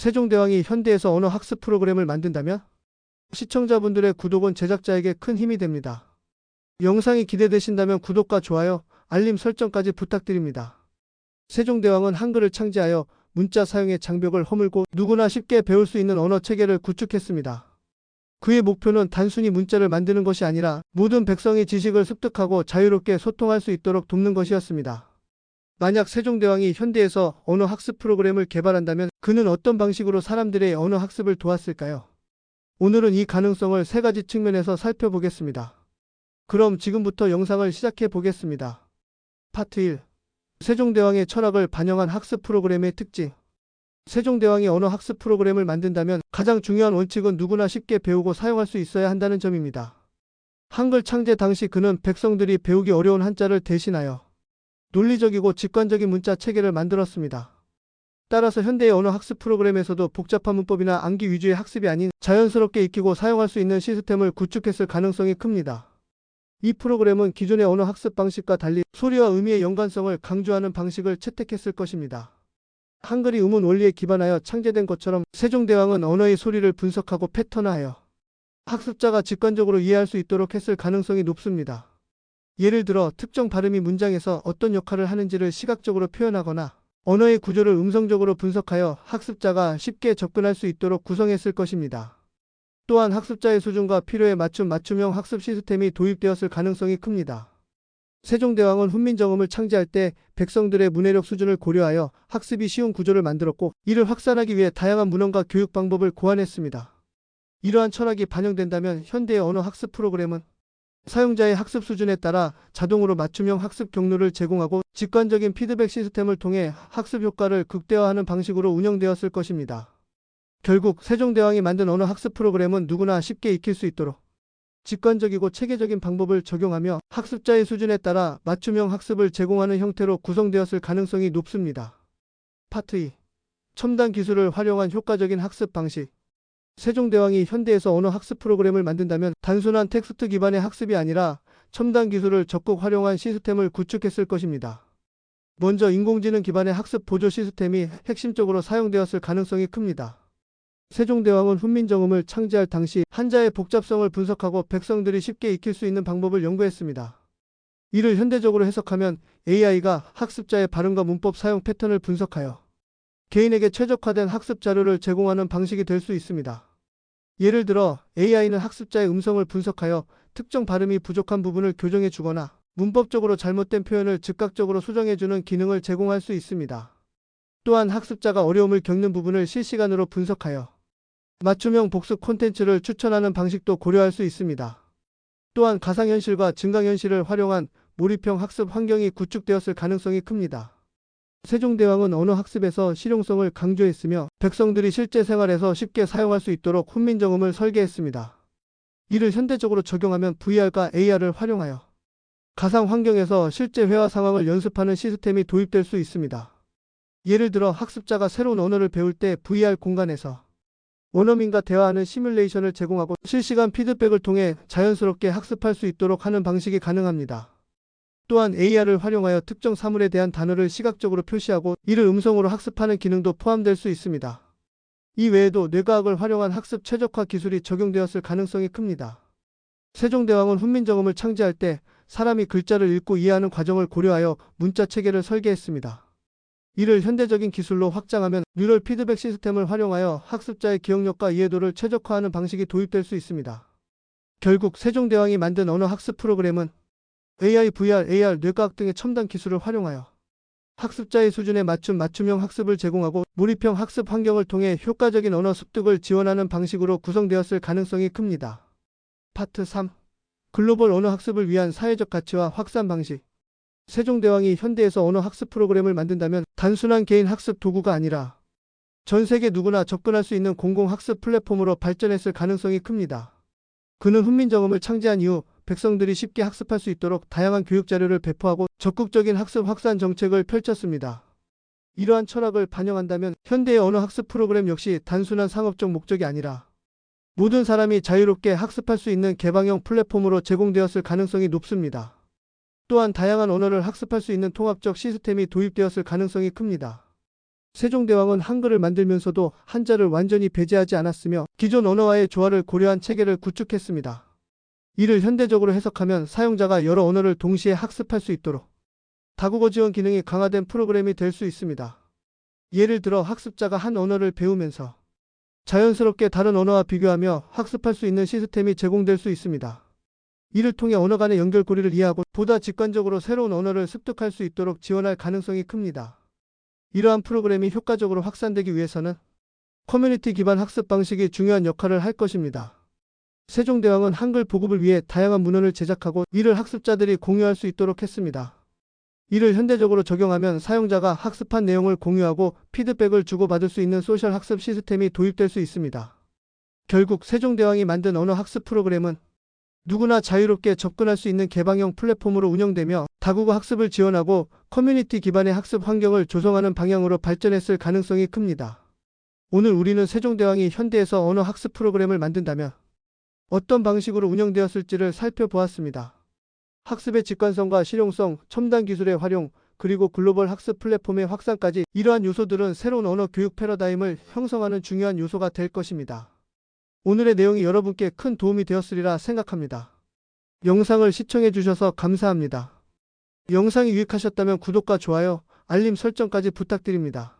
세종대왕이 현대에서 언어 학습 프로그램을 만든다면 시청자분들의 구독은 제작자에게 큰 힘이 됩니다. 영상이 기대되신다면 구독과 좋아요, 알림 설정까지 부탁드립니다. 세종대왕은 한글을 창제하여 문자 사용의 장벽을 허물고 누구나 쉽게 배울 수 있는 언어 체계를 구축했습니다. 그의 목표는 단순히 문자를 만드는 것이 아니라 모든 백성이 지식을 습득하고 자유롭게 소통할 수 있도록 돕는 것이었습니다. 만약 세종대왕이 현대에서 언어 학습 프로그램을 개발한다면 그는 어떤 방식으로 사람들의 언어 학습을 도왔을까요? 오늘은 이 가능성을 세 가지 측면에서 살펴보겠습니다. 그럼 지금부터 영상을 시작해 보겠습니다. 파트 1. 세종대왕의 철학을 반영한 학습 프로그램의 특징. 세종대왕이 언어 학습 프로그램을 만든다면 가장 중요한 원칙은 누구나 쉽게 배우고 사용할 수 있어야 한다는 점입니다. 한글 창제 당시 그는 백성들이 배우기 어려운 한자를 대신하여 논리적이고 직관적인 문자 체계를 만들었습니다. 따라서 현대의 언어 학습 프로그램에서도 복잡한 문법이나 암기 위주의 학습이 아닌 자연스럽게 익히고 사용할 수 있는 시스템을 구축했을 가능성이 큽니다. 이 프로그램은 기존의 언어 학습 방식과 달리 소리와 의미의 연관성을 강조하는 방식을 채택했을 것입니다. 한글이 음운 원리에 기반하여 창제된 것처럼 세종대왕은 언어의 소리를 분석하고 패턴화하여 학습자가 직관적으로 이해할 수 있도록 했을 가능성이 높습니다. 예를 들어 특정 발음이 문장에서 어떤 역할을 하는지를 시각적으로 표현하거나 언어의 구조를 음성적으로 분석하여 학습자가 쉽게 접근할 수 있도록 구성했을 것입니다. 또한 학습자의 수준과 필요에 맞춘 맞춤형 학습 시스템이 도입되었을 가능성이 큽니다. 세종대왕은 훈민정음을 창제할 때 백성들의 문해력 수준을 고려하여 학습이 쉬운 구조를 만들었고 이를 확산하기 위해 다양한 문헌과 교육 방법을 고안했습니다. 이러한 철학이 반영된다면 현대의 언어 학습 프로그램은 사용자의 학습 수준에 따라 자동으로 맞춤형 학습 경로를 제공하고 직관적인 피드백 시스템을 통해 학습 효과를 극대화하는 방식으로 운영되었을 것입니다. 결국 세종대왕이 만든 언어 학습 프로그램은 누구나 쉽게 익힐 수 있도록 직관적이고 체계적인 방법을 적용하며 학습자의 수준에 따라 맞춤형 학습을 제공하는 형태로 구성되었을 가능성이 높습니다. 파트 2. 첨단 기술을 활용한 효과적인 학습 방식. 세종대왕이 현대에서 언어 학습 프로그램을 만든다면 단순한 텍스트 기반의 학습이 아니라 첨단 기술을 적극 활용한 시스템을 구축했을 것입니다. 먼저 인공지능 기반의 학습 보조 시스템이 핵심적으로 사용되었을 가능성이 큽니다. 세종대왕은 훈민정음을 창제할 당시 한자의 복잡성을 분석하고 백성들이 쉽게 익힐 수 있는 방법을 연구했습니다. 이를 현대적으로 해석하면 AI가 학습자의 발음과 문법 사용 패턴을 분석하여 개인에게 최적화된 학습 자료를 제공하는 방식이 될 수 있습니다. 예를 들어 AI는 학습자의 음성을 분석하여 특정 발음이 부족한 부분을 교정해 주거나 문법적으로 잘못된 표현을 즉각적으로 수정해 주는 기능을 제공할 수 있습니다. 또한 학습자가 어려움을 겪는 부분을 실시간으로 분석하여 맞춤형 복습 콘텐츠를 추천하는 방식도 고려할 수 있습니다. 또한 가상현실과 증강현실을 활용한 몰입형 학습 환경이 구축되었을 가능성이 큽니다. 세종대왕은 언어 학습에서 실용성을 강조했으며 백성들이 실제 생활에서 쉽게 사용할 수 있도록 훈민정음을 설계했습니다. 이를 현대적으로 적용하면 VR과 AR을 활용하여 가상 환경에서 실제 회화 상황을 연습하는 시스템이 도입될 수 있습니다. 예를 들어 학습자가 새로운 언어를 배울 때 VR 공간에서 원어민과 대화하는 시뮬레이션을 제공하고 실시간 피드백을 통해 자연스럽게 학습할 수 있도록 하는 방식이 가능합니다. 또한 AR을 활용하여 특정 사물에 대한 단어를 시각적으로 표시하고 이를 음성으로 학습하는 기능도 포함될 수 있습니다. 이 외에도 뇌과학을 활용한 학습 최적화 기술이 적용되었을 가능성이 큽니다. 세종대왕은 훈민정음을 창제할 때 사람이 글자를 읽고 이해하는 과정을 고려하여 문자 체계를 설계했습니다. 이를 현대적인 기술로 확장하면 뉴럴 피드백 시스템을 활용하여 학습자의 기억력과 이해도를 최적화하는 방식이 도입될 수 있습니다. 결국 세종대왕이 만든 언어 학습 프로그램은 AI, VR, AR, 뇌과학 등의 첨단 기술을 활용하여 학습자의 수준에 맞춘 맞춤형 학습을 제공하고 몰입형 학습 환경을 통해 효과적인 언어 습득을 지원하는 방식으로 구성되었을 가능성이 큽니다. 파트 3. 글로벌 언어 학습을 위한 사회적 가치와 확산 방식. 세종대왕이 현대에서 언어 학습 프로그램을 만든다면 단순한 개인 학습 도구가 아니라 전 세계 누구나 접근할 수 있는 공공학습 플랫폼으로 발전했을 가능성이 큽니다. 그는 훈민정음을 창제한 이후 백성들이 쉽게 학습할 수 있도록 다양한 교육 자료를 배포하고 적극적인 학습 확산 정책을 펼쳤습니다. 이러한 철학을 반영한다면 현대의 언어 학습 프로그램 역시 단순한 상업적 목적이 아니라 모든 사람이 자유롭게 학습할 수 있는 개방형 플랫폼으로 제공되었을 가능성이 높습니다. 또한 다양한 언어를 학습할 수 있는 통합적 시스템이 도입되었을 가능성이 큽니다. 세종대왕은 한글을 만들면서도 한자를 완전히 배제하지 않았으며 기존 언어와의 조화를 고려한 체계를 구축했습니다. 이를 현대적으로 해석하면 사용자가 여러 언어를 동시에 학습할 수 있도록 다국어 지원 기능이 강화된 프로그램이 될 수 있습니다. 예를 들어 학습자가 한 언어를 배우면서 자연스럽게 다른 언어와 비교하며 학습할 수 있는 시스템이 제공될 수 있습니다. 이를 통해 언어 간의 연결고리를 이해하고 보다 직관적으로 새로운 언어를 습득할 수 있도록 지원할 가능성이 큽니다. 이러한 프로그램이 효과적으로 확산되기 위해서는 커뮤니티 기반 학습 방식이 중요한 역할을 할 것입니다. 세종대왕은 한글 보급을 위해 다양한 문헌을 제작하고 이를 학습자들이 공유할 수 있도록 했습니다. 이를 현대적으로 적용하면 사용자가 학습한 내용을 공유하고 피드백을 주고받을 수 있는 소셜 학습 시스템이 도입될 수 있습니다. 결국 세종대왕이 만든 언어 학습 프로그램은 누구나 자유롭게 접근할 수 있는 개방형 플랫폼으로 운영되며 다국어 학습을 지원하고 커뮤니티 기반의 학습 환경을 조성하는 방향으로 발전했을 가능성이 큽니다. 오늘 우리는 세종대왕이 현대에서 언어 학습 프로그램을 만든다면 어떤 방식으로 운영되었을지를 살펴보았습니다. 학습의 직관성과 실용성, 첨단 기술의 활용, 그리고 글로벌 학습 플랫폼의 확산까지 이러한 요소들은 새로운 언어 교육 패러다임을 형성하는 중요한 요소가 될 것입니다. 오늘의 내용이 여러분께 큰 도움이 되었으리라 생각합니다. 영상을 시청해 주셔서 감사합니다. 영상이 유익하셨다면 구독과 좋아요, 알림 설정까지 부탁드립니다.